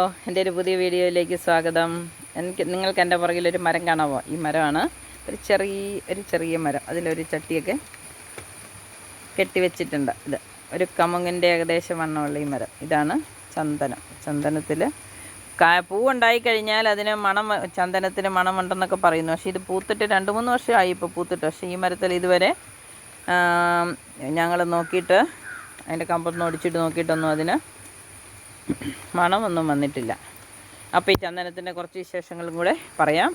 എന്റെ ഒരു പുതിയ വീഡിയോയിലേക്ക് സ്വാഗതം. എനിക്ക് നിങ്ങൾക്ക് എന്റെ പുറകിലൊരു മരം കാണാമോ? ഈ മരമാണ്. ഒരു ചെറിയ ഒരു ചെറിയ മരം. അതിലൊരു ചട്ടിയൊക്കെ കെട്ടിവെച്ചിട്ടുണ്ട് ഇത് ഒരു കമുങ്ങിന്റെ ഏകദേശം വണ്ണമുള്ള ഈ മരം. ഇതാണ് ചന്ദനം. ചന്ദനത്തിൽ കാ പൂവുണ്ടായി കഴിഞ്ഞാൽ അതിന് മണം ചന്ദനത്തിന് മണമുണ്ടെന്നൊക്കെ പറയുന്നു. പക്ഷേ ഇത് പൂത്തിട്ട് രണ്ട് മൂന്ന് വർഷമായി ഇപ്പോൾ പൂത്തിട്ട്. പക്ഷേ ഈ മരത്തിൽ ഇതുവരെ ഞങ്ങൾ നോക്കിയിട്ട് അതിന്റെ കമ്പൊന്ന് ഒടിച്ചിട്ട് നോക്കിയിട്ടൊന്നും അതിന് മണമൊന്നും വന്നിട്ടില്ല. അപ്പോൾ ഈ ചന്ദനത്തിന്റെ കുറച്ച് വിശേഷങ്ങളും കൂടെ പറയാം.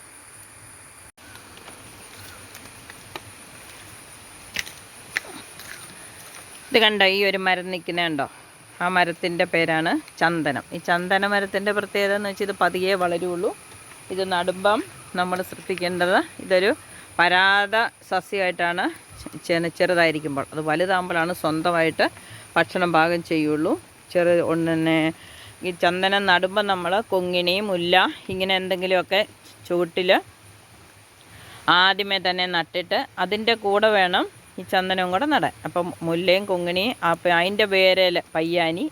ഇത് കണ്ടോ ഈ ഒരു മരം നിൽക്കുന്നുണ്ടോ ആ മരത്തിന്റെ പേരാണ് ചന്ദനം. ഈ ചന്ദന മരത്തിന്റെ പ്രത്യേകത എന്ന് വെച്ചാൽ ഇത് പതിയെ വളരുള്ളൂ. ഇത് നടുമ്പം നമ്മൾ ശ്രദ്ധിക്കേണ്ടത് ഇതൊരു പരാത സസ്യമായിട്ടാണ് ചെറുതായിരിക്കുമ്പോൾ. അത് വലുതാകുമ്പോഴാണ് സ്വന്തമായിട്ട് ഭക്ഷണം പാകം ചെയ്യുള്ളൂ. ചെറു ഒന്നെ ഈ ചന്ദനം നടുമ്പോൾ നമ്മൾ കൊങ്ങിണി മുല്ല ഇങ്ങനെ എന്തെങ്കിലുമൊക്കെ ചുവട്ടിൽ ആദ്യമേ തന്നെ നട്ടിട്ട് അതിന്റെ കൂടെ വേണം ഈ ചന്ദനവും കൂടെ നടാൻ. അപ്പം മുല്ലയും കൊങ്ങിണിയും അപ്പം അതിന്റെ വേരൽ പയ്യാനി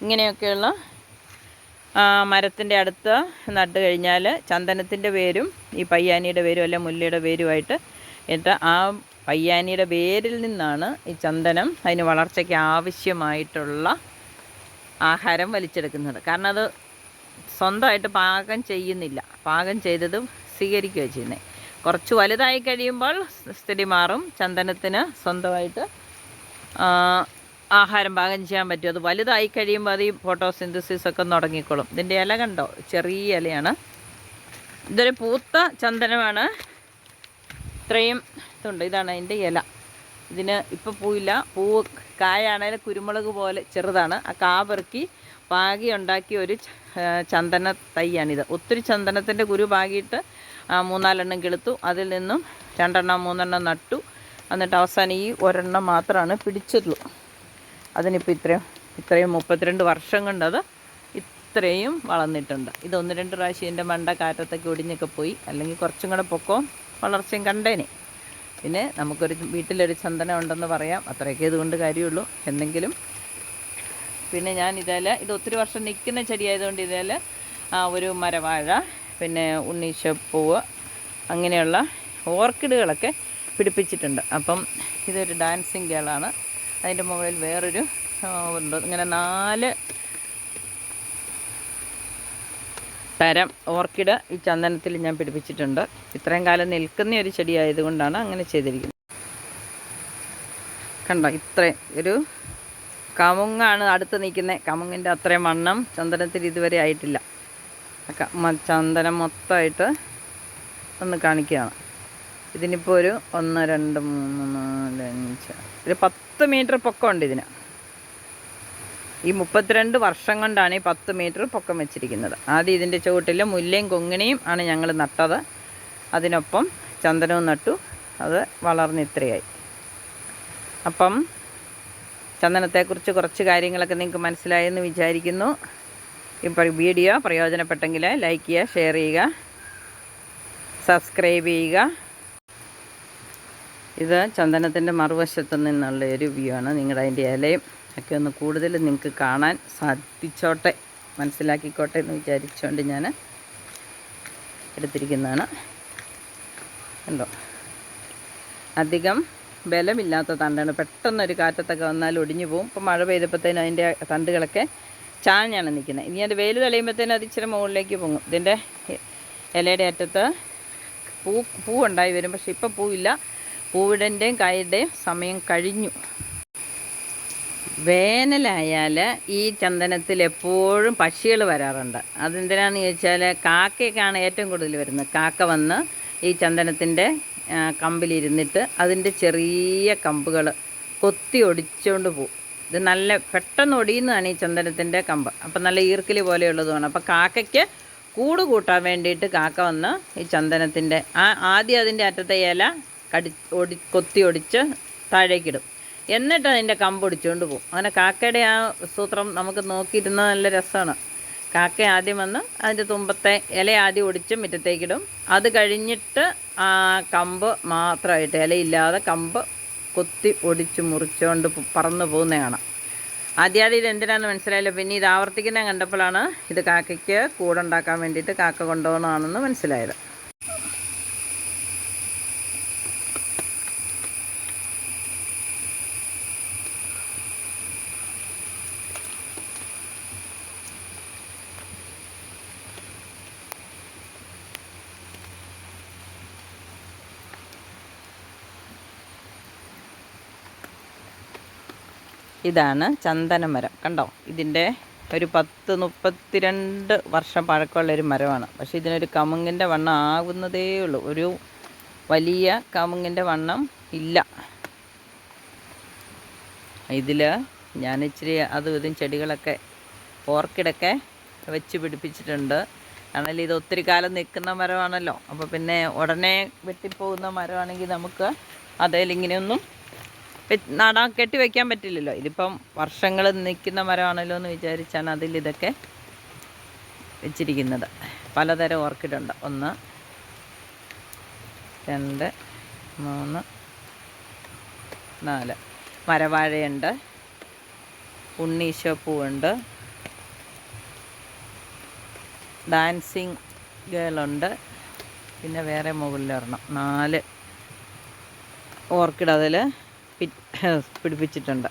ഇങ്ങനെയൊക്കെയുള്ള മരത്തിന്റെ അടുത്ത് നട്ട് കഴിഞ്ഞാൽ ചന്ദനത്തിന്റെ പേരും ഈ പയ്യാനിയുടെ പേരും അല്ലെ മുല്ലയുടെ പേരുമായിട്ട് എന്നിട്ട് ആ പയ്യാനിയുടെ പേരിൽ നിന്നാണ് ഈ ചന്ദനം അതിന് വളർച്ചയ്ക്ക് ആവശ്യമായിട്ടുള്ള ആഹാരം വലിച്ചെടുക്കുന്നത്. കാരണം അത് സ്വന്തമായിട്ട് പാകം ചെയ്യുന്നില്ല. പാകം ചെയ്തതും സ്വീകരിക്കുകയാണ് ചെയ്യുന്നത് കുറച്ച് വലുതായി കഴിയുമ്പോൾ സ്ഥിതി മാറും. ചന്ദനത്തിന് സ്വന്തമായിട്ട് ആഹാരം പാകം ചെയ്യാൻ പറ്റും. അത് വലുതായി കഴിയുമ്പോൾ അത് ഈ ഫോട്ടോസിന്തസിസ് ഒക്കെ തുടങ്ങിക്കോളും. ഇതിന്റെ ഇല കണ്ടോ? ചെറിയ ഇലയാണ്. ഇതൊരു പൂത്ത ചന്ദനമാണ്. ഇത്രയും ഇതുണ്ട്. ഇതാണ് അതിന്റെ ഇല. ഇതിന് ഇപ്പോൾ പൂവില്ല. പൂവ് കായാണെങ്കിൽ കുരുമുളക് പോലെ ചെറുതാണ്. ആ കാ പെറുക്കി പാകി ഉണ്ടാക്കിയ ഒരു ചന്ദന തൈയാണിത്. ഒത്തിരി ചന്ദനത്തിന്റെ കുരു പാകിയിട്ട് മൂന്നാലെണ്ണം കിളുത്തു. അതിൽ നിന്നും രണ്ടെണ്ണം മൂന്നെണ്ണം നട്ടു. എന്നിട്ട് അവസാനം ഈ ഒരെണ്ണം മാത്രമാണ് പിടിച്ചുള്ളൂ അതിനിപ്പോൾ ഇത്രയും ഇത്രയും മുപ്പത്തിരണ്ട് വർഷം കൊണ്ടത് ഇത്രയും വളർന്നിട്ടുണ്ട്. ഇത് ഒന്ന് രണ്ട് പ്രാവശ്യം എന്റെ മണ്ട കാറ്റത്തൊക്കെ ഒടിഞ്ഞൊക്കെ പോയി. അല്ലെങ്കിൽ കുറച്ചും കൂടെ പൊക്കവും വളർച്ചയും കണ്ടേനെ. പിന്നെ നമുക്കൊരു വീട്ടിലൊരു ചന്ദനം ഉണ്ടെന്ന് പറയാം. അത്രയൊക്കെ ഇതുകൊണ്ട് കാര്യമുള്ളൂ. എന്തെങ്കിലും. പിന്നെ ഞാൻ ഇതേല ഇത് ഒത്തിരി വർഷം നിൽക്കുന്ന ചെടിയായതുകൊണ്ട് ഇതേല ഒരു മരവാഴ പിന്നെ ഉണ്ണീശപ്പൂവ് അങ്ങനെയുള്ള ഓർക്കിഡുകളൊക്കെ പിടിപ്പിച്ചിട്ടുണ്ട്. അപ്പം ഇതൊരു ഡാൻസിങ് ഗേളാണ്. അതിന്റെ മുകളിൽ വേറൊരു ഉണ്ട്. ഇങ്ങനെ നാല് തരം ഓർക്കിഡ് ഈ ചന്ദനത്തിൽ ഞാൻ പിടിപ്പിച്ചിട്ടുണ്ട്. ഇത്രയും കാലം നിൽക്കുന്ന ഒരു ചെടി ആയതുകൊണ്ടാണ് അങ്ങനെ ചെയ്തിരിക്കുന്നത്. കണ്ടോ ഇത്രയും ഒരു കമുങ്ങാണ് അടുത്ത് നിൽക്കുന്നത്. കമുങ്ങിന്റെ അത്രയും വണ്ണം ചന്ദനത്തിൽ ഇതുവരെ ആയിട്ടില്ല. ചന്ദനം മൊത്തമായിട്ട് ഒന്ന് കാണിക്കുകയാണ്. ഇതിനിപ്പോൾ ഒരു ഒന്ന് രണ്ട് മൂന്ന് നാല് അഞ്ച് ഒരു പത്ത് മീറ്റർ പൊക്കമുണ്ട് ഇതിന്. ഈ മുപ്പത്തിരണ്ട് വർഷം കൊണ്ടാണ് ഈ പത്ത് മീറ്റർ പൊക്കം വെച്ചിരിക്കുന്നത്. ആദ്യം ഇതിന്റെ ചുവട്ടിൽ മുല്ലയും കൊങ്ങിണിയും ആണ് ഞങ്ങൾ നട്ടത്. അതിനൊപ്പം ചന്ദനവും നട്ടു. അത് വളർന്ന് ഇത്രയായി. അപ്പം ചന്ദനത്തെക്കുറിച്ച് കുറച്ച് കാര്യങ്ങളൊക്കെ നിങ്ങൾക്ക് മനസ്സിലായെന്ന് വിചാരിക്കുന്നു. ഇപ്പോൾ വീഡിയോ പ്രയോജനപ്പെട്ടെങ്കിൽ ലൈക്ക് ചെയ്യുക ഷെയർ ചെയ്യുക സബ്സ്ക്രൈബ് ചെയ്യുക. ഇത് ചന്ദനത്തിന്റെ മറുവശത്ത് നിന്നുള്ള ഒരു വ്യൂ ആണ്. നിങ്ങളുടെ അതിന്റെ ഇലയും ഒക്കെ ഒന്ന് കൂടുതൽ നിങ്ങൾക്ക് കാണാൻ സാധിച്ചോട്ടെ മനസ്സിലാക്കിക്കോട്ടെ എന്ന് വിചാരിച്ചുകൊണ്ട് ഞാൻ എടുത്തിരിക്കുന്നതാണ്. ഉണ്ടോ അധികം ബലമില്ലാത്ത തണ്ടാണ്. പെട്ടെന്നൊരു കാറ്റത്തൊക്കെ വന്നാൽ ഒടിഞ്ഞു പോകും. ഇപ്പം മഴ പെയ്തപ്പോഴത്തേനും അതിന്റെ തണ്ടുകളൊക്കെ ചാഞ്ഞാണ് നിൽക്കുന്നത്. ഇനി അത് വെയിൽ തെളിയുമ്പോഴത്തേനും അത് ഇച്ചിരി മുകളിലേക്ക് പൊങ്ങും. ഇതിന്റെ ഇലയുടെ അറ്റത്ത് പൂ ഉണ്ടായി വരും. പക്ഷെ ഇപ്പം പൂവില്ല. പൂവിടന്റെയും കായയുടെയും സമയം കഴിഞ്ഞു. വേനലായാൽ ഈ ചന്ദനത്തിൽ എപ്പോഴും പക്ഷികൾ വരാറുണ്ട്. അതെന്തിനാന്ന് ചോദിച്ചാൽ കാക്കയൊക്കെയാണ് ഏറ്റവും കൂടുതൽ വരുന്നത്. കാക്ക വന്ന് ഈ ചന്ദനത്തിന്റെ കമ്പിലിരുന്നിട്ട് അതിന്റെ ചെറിയ കമ്പുകൾ കൊത്തി ഒടിച്ചുകൊണ്ട് പോകും ഇത് നല്ല പെട്ടെന്ന് ഒടിയുന്നതാണ് ഈ ചന്ദനത്തിന്റെ കമ്പ്. അപ്പം നല്ല ഈർക്കിലി പോലെയുള്ളതുമാണ്. അപ്പോൾ കാക്കയ്ക്ക് കൂട് കൂട്ടാൻ വേണ്ടിയിട്ട് കാക്ക വന്ന് ഈ ചന്ദനത്തിന്റെ ആ ആദ്യം അതിന്റെ അറ്റത്തെ ഇല കടി ഒടി കൊത്തി ഒടിച്ച് താഴേക്കിടും. എന്നിട്ട് അതിന്റെ കമ്പ് ഒടിച്ചുകൊണ്ട് പോകും അങ്ങനെ കാക്കയുടെ ആ സൂത്രം നമുക്ക് നോക്കിയിരുന്ന നല്ല രസമാണ്. കാക്ക ആദ്യം വന്ന് അതിന്റെ തുമ്പത്തെ ഇല ആദ്യം ഒടിച്ച് മുറ്റത്തേക്കിടും. അത് കഴിഞ്ഞിട്ട് ആ കമ്പ് മാത്രമായിട്ട് ഇലയില്ലാതെ കമ്പ് കൊത്തി ഒടിച്ച് മുറിച്ചുകൊണ്ട് പറന്നു പറന്ന് പോകുന്ന കാണാം. ആദ്യമായിട്ട് ഇത് എന്തിനാണെന്ന് മനസ്സിലായില്ല. പിന്നെ ഇത് ആവർത്തിക്കുന്ന കണ്ടപ്പോഴാണ് ഇത് കാക്കയ്ക്ക് കൂടുണ്ടാക്കാൻ വേണ്ടിയിട്ട് കാക്ക കൊണ്ടുപോകണമാണെന്ന് മനസ്സിലായത്. ഇതാണ് ചന്ദനമരം. കണ്ടോ? ഇതിന്റെ ഒരു പത്ത് മുപ്പത്തിരണ്ട് വർഷം പഴക്കമുള്ള ഒരു മരമാണ്. പക്ഷേ ഇതിനൊരു കമുങ്ങിന്റെ വണ്ണം ആകുന്നതേ ഉള്ളൂ. ഒരു വലിയ കമുങ്ങിന്റെ വണ്ണം ഇല്ല. ഇതിൽ ഞാൻ ഇച്ചിരി അതും ഇതും ചെടികളൊക്കെ ഓർക്കിഡൊക്കെ വെച്ച് പിടിപ്പിച്ചിട്ടുണ്ട്. കാരണം ഇത് ഒത്തിരി കാലം നിൽക്കുന്ന മരമാണല്ലോ. അപ്പോൾ പിന്നെ ഉടനെ വെട്ടിപ്പോകുന്ന മരമാണെങ്കിൽ നമുക്ക് അതേലിങ്ങനെയൊന്നും നടാൻ കെട്ടി വെക്കാൻ പറ്റില്ലല്ലോ. ഇതിപ്പം വർഷങ്ങൾ നിൽക്കുന്ന മരമാണല്ലോ എന്ന് വിചാരിച്ചാണ് അതിൽ ഇതൊക്കെ വെച്ചിരിക്കുന്നത്. പലതരം ഓർക്കിഡ് ഉണ്ട് ഒന്ന് രണ്ട് മൂന്ന് നാല്. മരവാഴയുണ്ട്. ഉണ്ണീശോ പൂവുണ്ട്. ഡാൻസിങ് ഗേളുണ്ട്. പിന്നെ വേറെ മുകളിലൊരെണ്ണം. നാല് ഓർക്കിഡ് അതിൽ പിടിപ്പിച്ചിട്ടുണ്ട്.